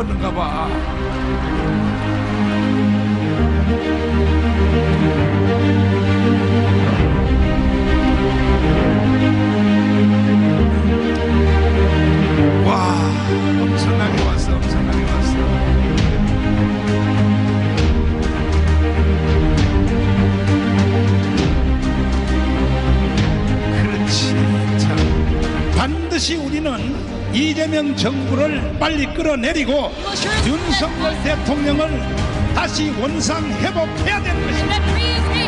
죽었는가 봐. 반드시 우리는 이재명 정부를 빨리 끌어내리고 윤석열 대통령을 다시 원상 회복해야 되는 것입니다.